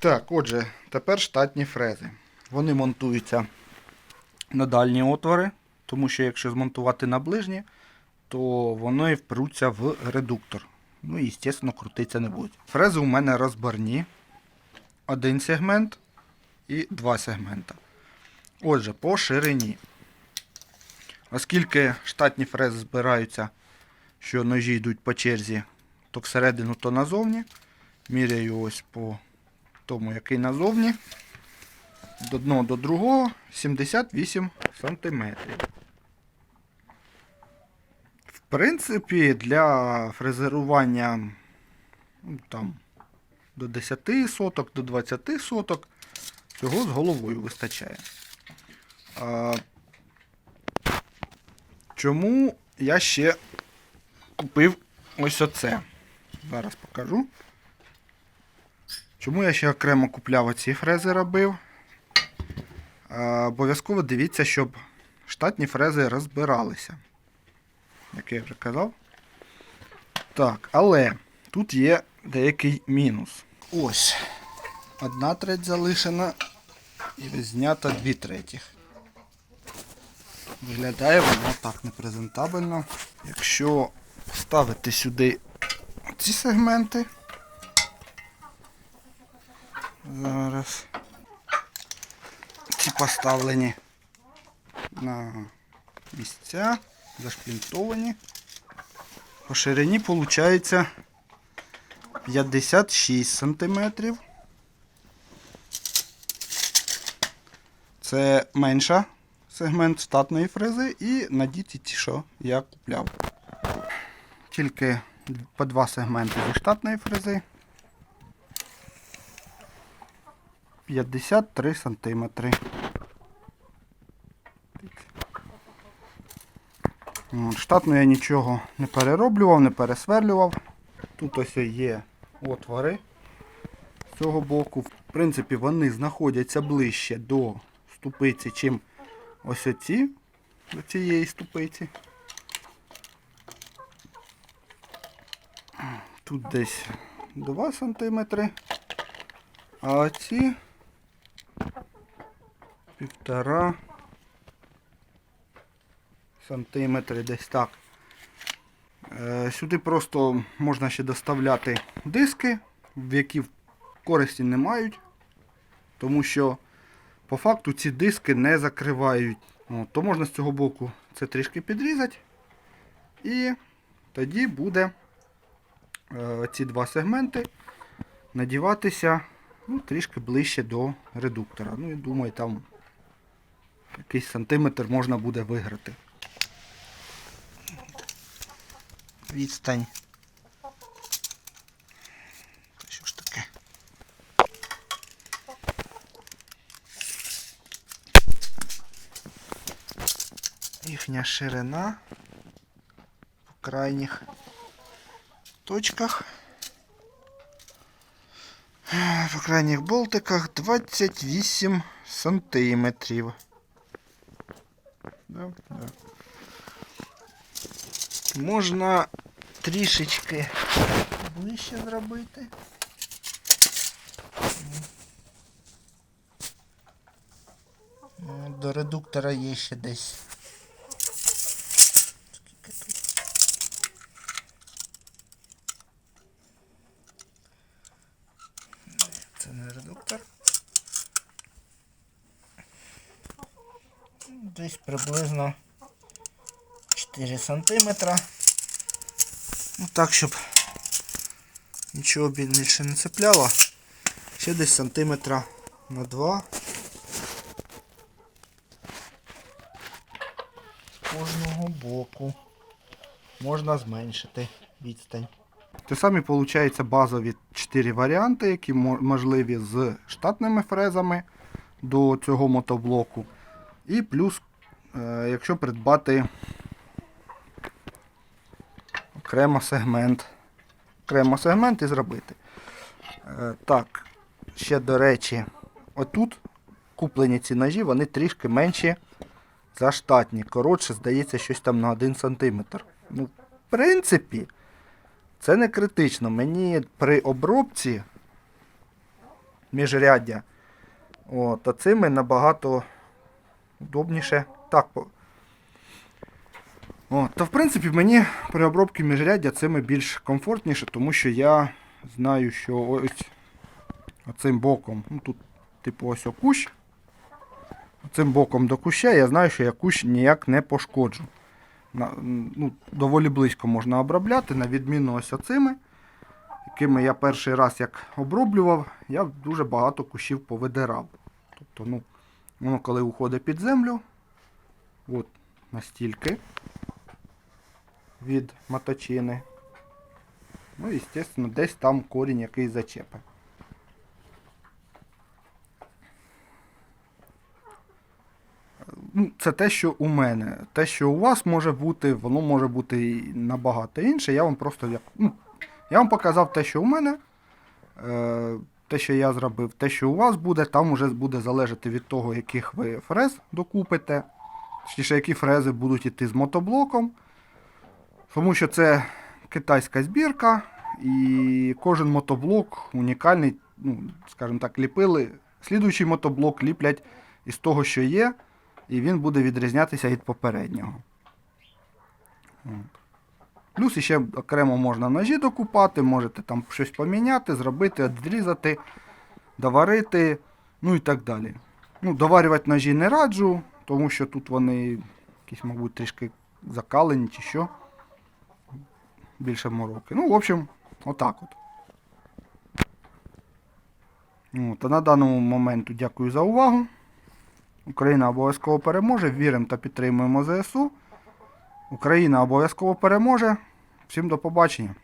Так, отже, тепер штатні фрези. Вони монтуються на дальні отвори, тому що якщо змонтувати на ближні, то вони впруться в редуктор. Ну і, звісно, крутитися не будуть. Фрези у мене розборні. Один сегмент і два сегмента. Отже, по ширині. Оскільки штатні фрези збираються, що ножі йдуть по черзі, то всередину, то назовні. Міряю ось по тому, який назовні. До одного до другого 78 см. В принципі, для фрезерування ну, там, до 10 соток, до 20 соток цього з головою вистачає. А, чому я ще купив ось оце? Зараз покажу. Чому я ще окремо купляв оці фрези робив? Обов'язково дивіться, щоб штатні фрези розбиралися. Як я вже казав. Так, але тут є деякий мінус. Ось. Одна треть залишена і знята дві третіх. Виглядає вона так непрезентабельно. Якщо ставити сюди ці сегменти. Зараз. Ці поставлені на місця, зашплінтовані. По ширині виходить 56 сантиметрів. Це менша сегмент штатної фрези і надіті ті, що я купляв. Тільки по два сегменти зі штатної фрези. 53 сантиметри. Штатно я нічого не перероблював, не пересверлював. Тут ось є отвори з цього боку. В принципі, вони знаходяться ближче до ступиці, чим ось оці до цієї ступиці. Тут десь 2 см. А оці півтора сантиметри десь так. Е, Сюди просто можна ще доставляти диски, в які користі не мають, тому що по факту ці диски не закривають. То можна з цього боку це трішки підрізати. І тоді буде е, ці два сегменти надіватися ну, трішки ближче до редуктора. Ну і думаю, там якийсь сантиметр можна буде виграти. Відстань. Та Що ж таке? Їхня ширина по крайніх точках. По крайніх болтиках 28 сантиметрів. Да, да. Можна трішечки ближче зробити. Ну, До редуктора є ще десь. Скільки тут? Це не редуктор. Десь приблизно 4 сантиметра. Ну так, щоб нічого більше не цепляло. Ще десь сантиметра на 2. З кожного боку можна зменшити відстань. Те самі виходить базові 4 варіанти, які можливі з штатними фрезами до цього мотоблоку. І плюс, е, якщо придбати окремо сегмент. Окремо сегмент і зробити. Е, так, ще до речі, отут куплені ці ножі, вони трішки менші за штатні. Коротше, здається, щось там на 1 см. Ну, в принципі, це не критично. Мені при обробці міжряддя. От, а цими набагато удобніше. Так, От, то в принципі мені при обробці міжряддя цими більш комфортніше, тому що я знаю, що ось оцим боком, ну тут, типу, ось о кущ. Цим боком до куща я знаю, що я кущ ніяк не пошкоджу. Ну, доволі близько можна обробляти, на відміну ось оцими, якими я перший раз як оброблював, я дуже багато кущів повидирав. Тобто, ну, воно коли уходить під землю, от настільки від маточини. Ну і, звісно, десь там корінь який зачепи. Ну, це те, що у мене. Те, що у вас може бути, воно може бути набагато інше. Я вам просто ну, я вам показав те, що у мене, е, те, що я зробив, те, що у вас буде, там вже буде залежати від того, яких ви фрез докупите. Точніше, які фрези будуть йти з мотоблоком. Тому що це китайська збірка, і кожен мотоблок унікальний, ну, скажімо так, ліпили. Слідуючий мотоблок ліплять із того, що є, і він буде відрізнятися від попереднього. От. Плюс ще окремо можна ножі докупати, можете там щось поміняти, зробити, відрізати, доварити, ну і так далі. Ну, доварювати ножі не раджу, тому що тут вони якісь, мабуть, трішки закалені чи що. Більше мороки. Ну, в общем, отак от. От, а на даному моменту дякую за увагу. Україна обов'язково переможе. Віримо та підтримуємо ЗСУ. Україна обов'язково переможе. Всім до побачення.